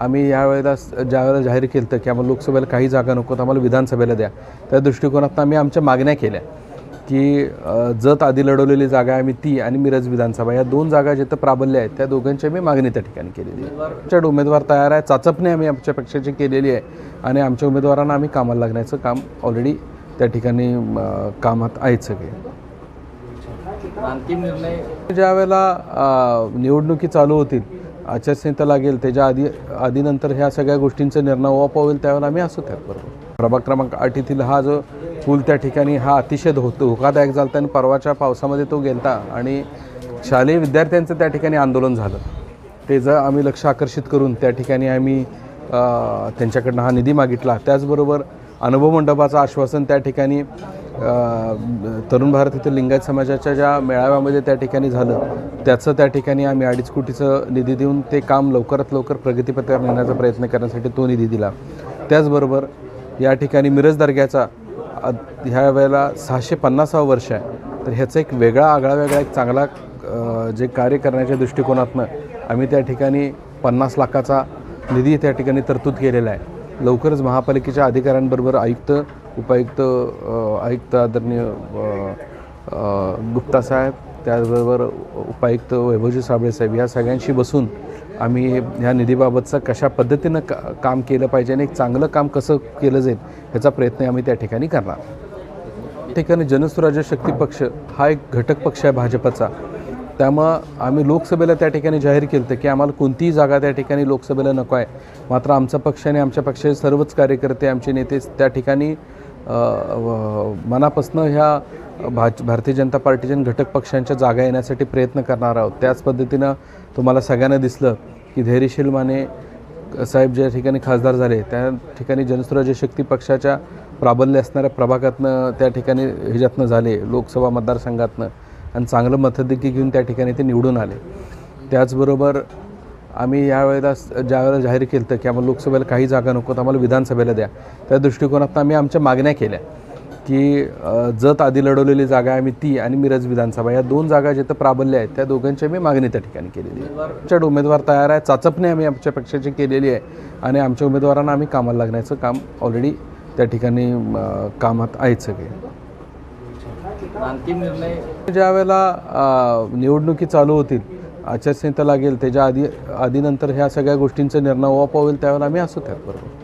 आम्ही यावेळेला ज्यावेळेला जाहीर केलं होतं की आम्हाला लोकसभेला काही जागा नको तर आम्हाला विधानसभेला द्या. त्या दृष्टिकोनातून आम्ही आमच्या मागण्या केल्या की जत आधी लढवलेली जागा आहे आम्ही ती आणि मिरज विधानसभा या दोन जागा जिथं प्राबल्य आहेत त्या दोघांची आम्ही मागणी त्या ठिकाणी केलेली आहे. आमच्याकडे उमेदवार तयार आहे चाचपणी आम्ही आमच्या पक्षाची केलेली आहे आणि आमच्या उमेदवारांना आम्ही कामाला लागण्याचं काम ऑलरेडी त्या ठिकाणी कामात आहेत सगळे. अंतिम निर्णय ज्या वेळेला अ, निवडणुकी चालू होतील आचारसंहिता लागेल त्याच्या आधी आधीनंतर ह्या सगळ्या गोष्टींचा निर्णय ओप होईल त्यावेळेला आम्ही असू त्याचबरोबर प्रभाग क्रमांक आठ येथील हा जो पूल त्या ठिकाणी हा अतिशय धो धोकादायक झाला आणि परवाच्या पावसामध्ये तो गेलता आणि शालेय विद्यार्थ्यांचं त्या ठिकाणी आंदोलन झालं. ते जर आम्ही लक्ष आकर्षित करून त्या ठिकाणी आम्ही त्यांच्याकडनं हा निधी मागितला त्याचबरोबर अनुभव मंडपाचं आश्वासन त्या ठिकाणी तरुण भारत इथं लिंगायत समाजाच्या ज्या मेळाव्यामध्ये त्या ठिकाणी झालं त्याचं त्या ठिकाणी आम्ही अडीच कोटीचं निधी देऊन ते काम लवकरात लवकर प्रगतीपथावर नेण्याचा प्रयत्न करण्यासाठी तो निधी दिला. त्याचबरोबर या ठिकाणी मिरज दर्ग्याचा ह्या वेळेला सहाशे पन्नासावं वर्ष आहे. तर ह्याचा एक वेगळा आगळा वेगळा एक चांगला जे कार्य करण्याच्या दृष्टिकोनातनं आम्ही त्या ठिकाणी पन्नास लाखाचा निधी त्या ठिकाणी तरतूद केलेला आहे. लवकरच महापालिकेच्या अधिकाऱ्यांबरोबर आयुक्त उपायुक्त आयुक्त आदरणीय गुप्ता साहेब त्याचबरोबर उपायुक्त वैभवजी साबळे साहेब या सगळ्यांशी बसून आम्ही ह्या निधीबाबतचं कशा पद्धतीनं का काम केलं पाहिजे आणि एक चांगलं काम कसं केलं जाईल ह्याचा प्रयत्न आम्ही त्या ठिकाणी करणार. ठिकाणी जनसुराज्य शक्ती पक्ष हा एक घटक पक्ष आहे भाजपचा. त्यामुळं आम्ही लोकसभेला त्या ठिकाणी जाहीर केलं होतं की आम्हाला कोणतीही जागा त्या ठिकाणी लोकसभेला नको आहे. मात्र आमचा पक्ष आणि आमच्या पक्षाचे सर्वच कार्यकर्ते आमचे नेते त्या ठिकाणी मनापासनं ह्या भाज भारतीय जनता पार्टीच्या घटक पक्षांच्या जागा येण्यासाठी प्रयत्न करणार आहोत. त्याच पद्धतीनं तुम्हाला सगळ्यांना दिसलं की धैर्यशील माने साहेब ज्या ठिकाणी खासदार झाले त्या ठिकाणी जनसुराज्य शक्ती पक्षाच्या प्राबल्य असणाऱ्या प्रभागातनं त्या ठिकाणी ह्याच्यातनं झाले लोकसभा मतदारसंघातनं. आणि चांगलं मतदेखील घेऊन त्या ठिकाणी ते निवडून आले. त्याचबरोबर आम्ही यावेळेला ज्यावेळेला जाहीर केलं होतं की आम्हाला लोकसभेला काही जागा नको तर आम्हाला विधानसभेला द्या. त्या दृष्टिकोनात आम्ही आमच्या मागण्या केल्या की जत आधी लढवलेली जागा आहे आम्ही ती आणि मिरज विधानसभा या दोन जागा जिथं प्राबल्य आहेत त्या दोघांची आम्ही मागणी त्या ठिकाणी केलेली आहे. आमच्याकडे उमेदवार तयार आहे चाचपणी आम्ही आमच्या पक्षाची केलेली आहे आणि आमच्या उमेदवारांना आम्ही कामाला लागण्याचं काम ऑलरेडी त्या ठिकाणी कामात आहेत सगळे. अंतिम निर्णय? ज्या वेळेला निवडणुकी चालू होतील आचारसंहिता लागेल त्याच्या आधी आधीनंतर ह्या सगळ्या गोष्टींचा निर्णय ओप होईल त्यावेळेला आम्ही असू त्याचबरोबर